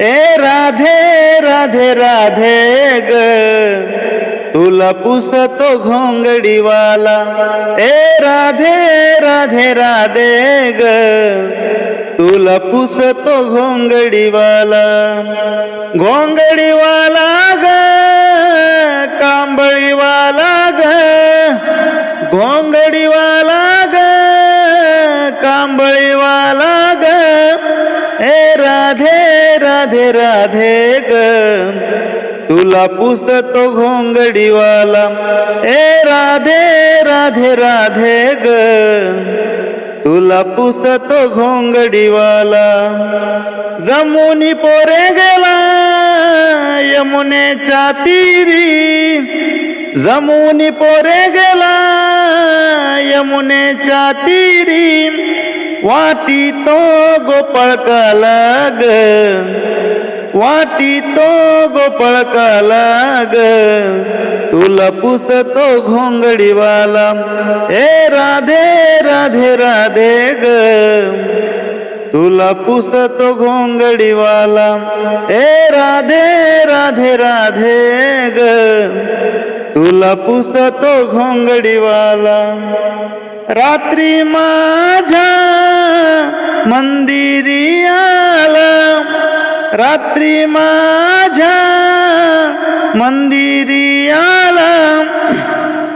ए राधे राधे राधे ग। तुला पुसतो घोंगडीवाला ए राधे राधे राधे ग। तुला पुसतो घोंगड़ी वाला। ग कांबळीवाला ग। घोंगडी वाला ग कांबळीवाला ग। ए राधे राधे राधे ग. तुला पुसतो घोंगडीवाला. ए राधे राधे राधे ग. तुला पुसतो घोंगडीवाला. जमुनी पोरे गेला यमुनेच्या तीरी जमुनी पोरे गेला यमुनेच्या तीरी वाटी तो गोपाल का लग वाटी तो गोपाल का लग तुला लपुस तो घोंगड़ी वाला। ए राधे राधे राधे ग। तुला लपुस तो घोंगड़ी वाला। ए राधे राधे राधे ग। तुला लपुस तो घोंगड़ी वाला। रात्री माझ्या मंदिरी आला रात्री माझ्या मंदिरी आला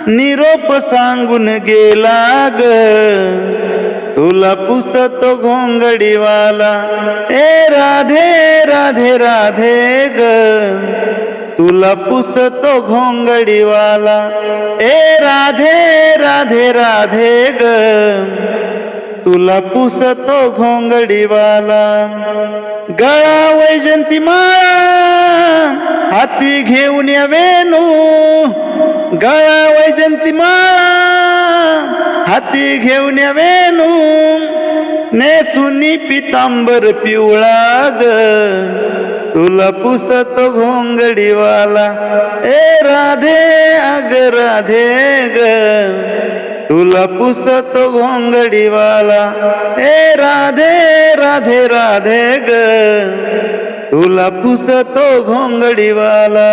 निरोप सांगून गेला ग तुला पुसतो घोंगडीवाला. ए राधे राधे राधे ग. तुला पुसतो घोंगडीवाला. ए राधे राधे राधे ग. तुला पुसतो घोंगडीवाला. गळा वैजंती माळा हाती घेऊन या वेणू गळा वैजंती माळा हाती घेऊन या वेणू नेसुनी पितांबर पिवळा ग. तुला घोंगड़ी वाला, ए राधे, अग राधे ग। तुला घोंगड़ी वाला, ए राधे राधे राधे ग। तुला घोंगड़ी घोंगडीवाला